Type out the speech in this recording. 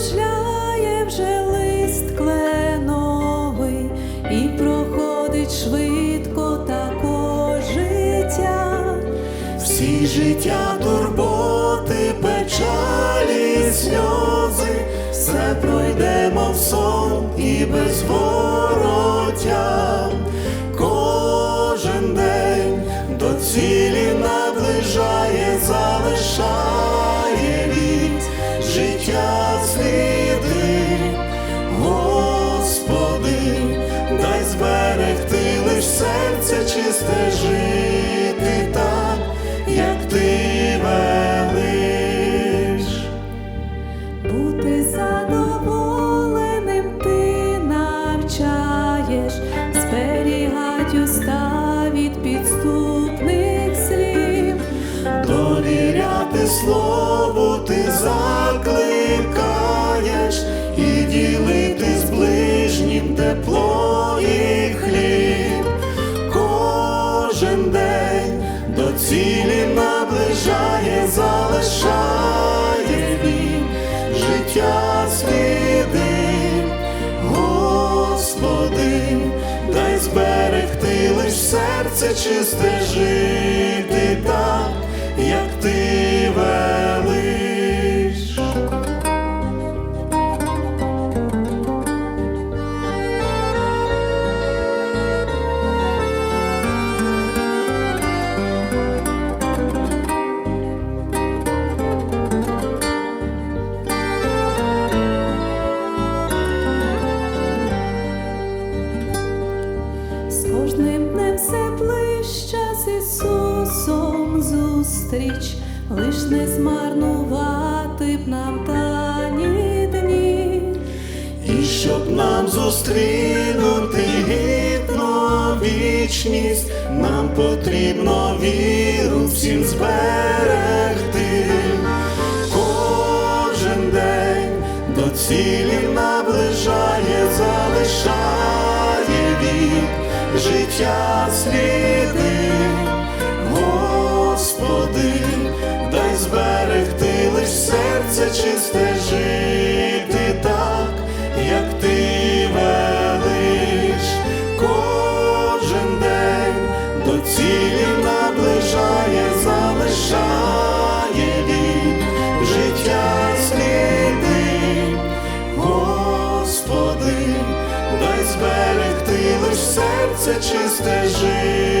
кружляє вже лист кленовий і проходить швидко тако життя, всі життя турботи, печалі, сльози, все пройдемо в сон і без волі. Серце чисте жити так, як ти велиш. Бути задоволеним ти навчаєш, зберігать уста від підступних слів. Довіряти слову цілі наближає, залишає він життя сліди. Господи, дай зберегти лиш серце чисте жити З кожним днем все ближча з Ісусом зустріч, лиш не змарнувати б нам тані дні. І щоб нам зустрінути гідну вічність, нам потрібно віру всім зберегти. Кожен день до цілі наближає, залишає життя сліди. Господи, дай зберегти лиш серце чисте жити так, як ти велиш. Кожен день до цілі наближає, залишає він життя сліди. Господи, дай зберегти це чисте життя.